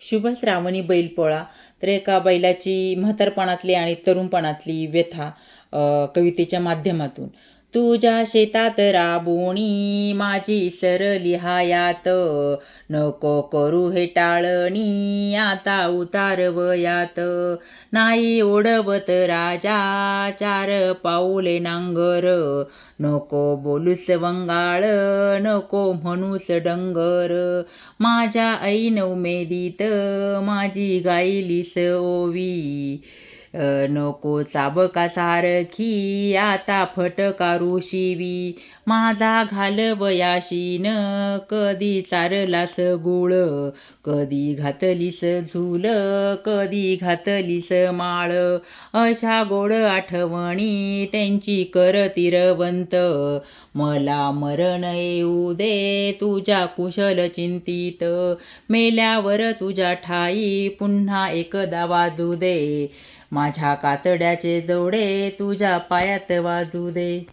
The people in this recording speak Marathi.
शुभ श्रावणी बैलपोळा तर एका बैलाची म्हातारपणातली आणि तरुणपणातली व्यथा कवितेच्या माध्यमातून. तुझ्या शेतात राबोणी माझी सरली हायात. नको करू हे टाळणी आता उतारवयात नाही ओढवत राजा चार पाऊले नांगर. नको बोलूस वंगाळ नको म्हणूस डंगर. माझ्या ऐन उमेदीत माझी गायलीस ओवी. नको चाबका सारखी आता फटकारू शिवी. माझा घालवयाशीन कधी चारलास गुळ कधी घातलीस झूल कधी घातलीस माळ. अशा गोड आठवणी त्यांची कर तिरवंत. मला मरण येऊ दे तुझ्या कुशल चिंतित. मेल्यावर तुझ्या ठाई पुन्हा एकदा वाजू दे. माझ्या कातड्याचे जोडे तुझ्या पायात वाजू दे.